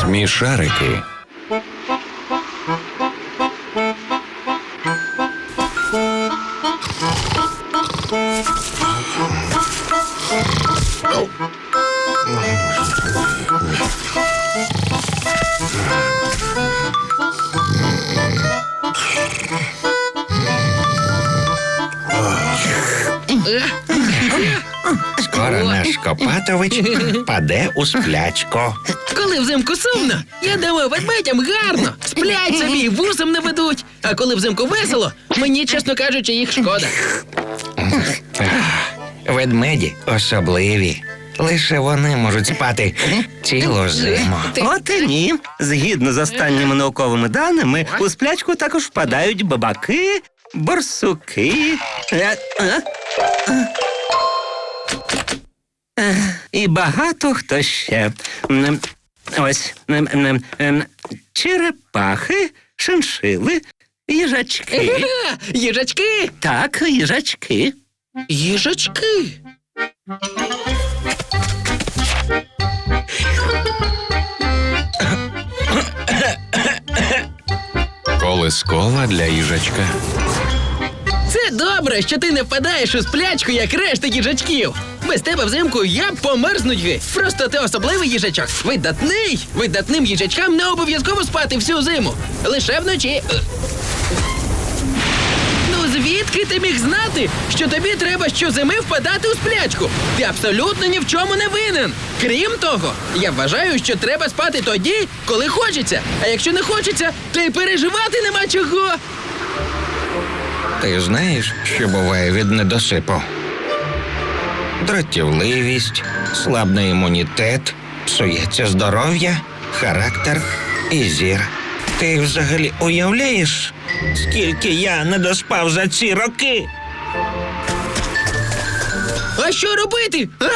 Смішарики. Скоро Копатович паде у сплячку. Коли взимку сумно, я думаю, ведмедям гарно. Сплять собі, і вусом не ведуть. А коли взимку весело, мені, чесно кажучи, їх шкода. Ведмеді особливі. Лише вони можуть спати цілу зиму. От і ні. Згідно з останніми науковими даними, у сплячку також впадають бабаки, борсуки. е, е, е. І багато хто ще. Ось черепахи, шиншили, їжачки. Їжачки! Так, їжачки. Їжачки. Колискова для їжачка. Це добре, що ти не впадаєш у сплячку, як решта їжачків. Без тебе взимку я померзнуть геть. Просто ти особливий їжачок. Видатний. Видатним їжачкам не обов'язково спати всю зиму. Лише вночі. Ну звідки ти міг знати, що тобі треба щозими впадати у сплячку? Ти абсолютно ні в чому не винен. Крім того, я вважаю, що треба спати тоді, коли хочеться. А якщо не хочеться, то й переживати нема чого. Ти знаєш, що буває від недосипу? Дратівливість, слабний імунітет, псується здоров'я, характер і зір. Ти взагалі уявляєш, скільки я не доспав за ці роки? А що робити? А?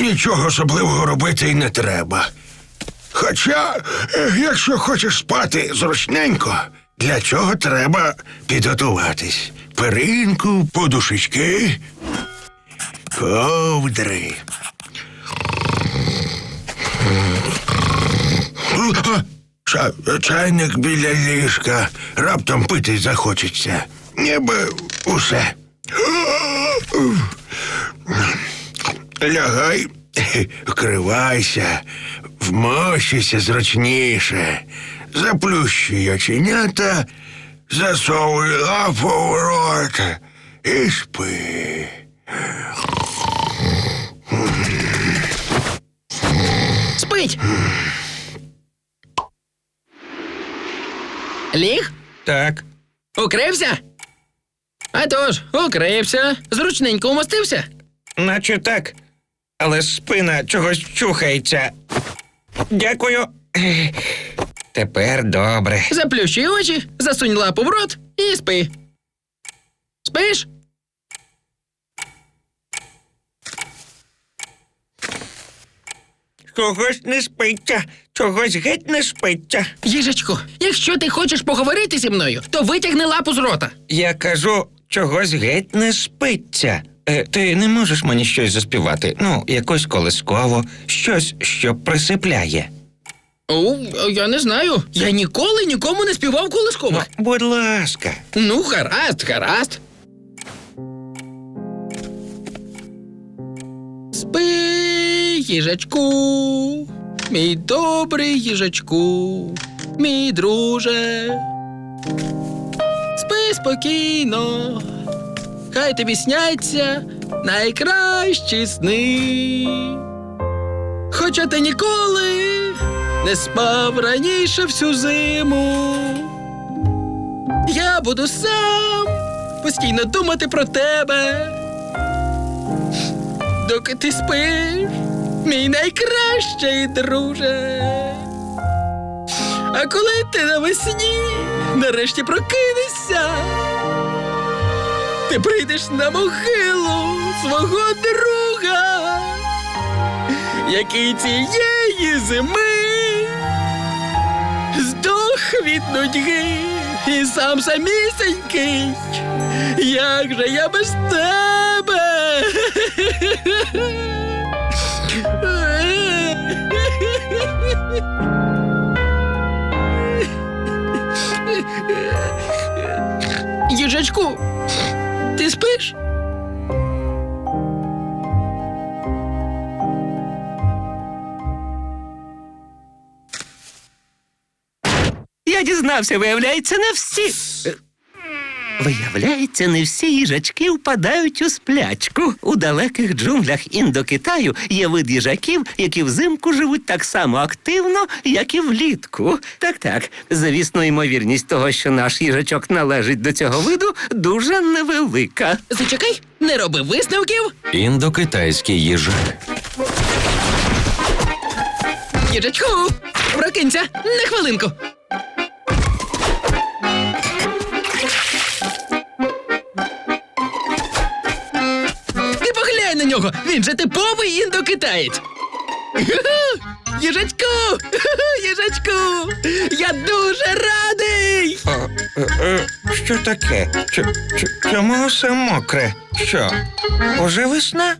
Нічого особливого робити й не треба. Хоча, е, якщо хочеш спати зручненько, для цього треба підготуватись. Перинку, подушечки, ковдри. Чайник біля ліжка. Раптом пити захочеться. Ніби усе. Лягай, вкривайся, вмощуйся зручніше, заплющуй оченята, засовуй лапу в рот і спи. Спить. Ліг? Так, Укрився? А тож, укрився. Зручненько умостився. наче так. Але спина чогось чухається. Дякую. Тепер добре. Заплющуй очі, засунь лапу в рот і спи. Спиш? Чогось не спиться, чогось геть не спиться. Їжечко, якщо ти хочеш поговорити зі мною, то витягни лапу з рота. Я кажу, чогось геть не спиться. Е, ти не можеш мені щось заспівати? Ну, якось колисково, щось, що присипляє. О, я не знаю. Я ніколи нікому не співав колискових. Будь ласка. Ну, гаразд, гаразд. Спи, їжачку, мій добрий їжачку, мій друже. Спи спокійно, хай тобі сняться найкращі сни. Хоча ти ніколи не спав раніше всю зиму. Я буду сам постійно думати про тебе. Доки ти спиш, мій найкращий друже. А коли ти навесні нарешті прокинешся, ти прийдеш на могилу свого друга, який цієї зими здох від нудьги і сам самісенький. Як же я без тебе? Їжачку, ти спиш? Я дізнався, виявляється, не всі. Виявляється, не всі їжачки впадають у сплячку. У далеких джунглях Індокитаю є вид їжаків, які взимку живуть так само активно, як і влітку. Так, так. Звісно, ймовірність того, що наш їжачок належить до цього виду, дуже невелика. Зачекай, не роби висновків. Індокитайський їжак. Їжачку, прокинься на хвилинку. Нього, він же типовий індокитаєць. Їжачку, їжачку, я дуже радий. Е, е, що таке? Ч- ч- чому все мокре? Що? Уже весна?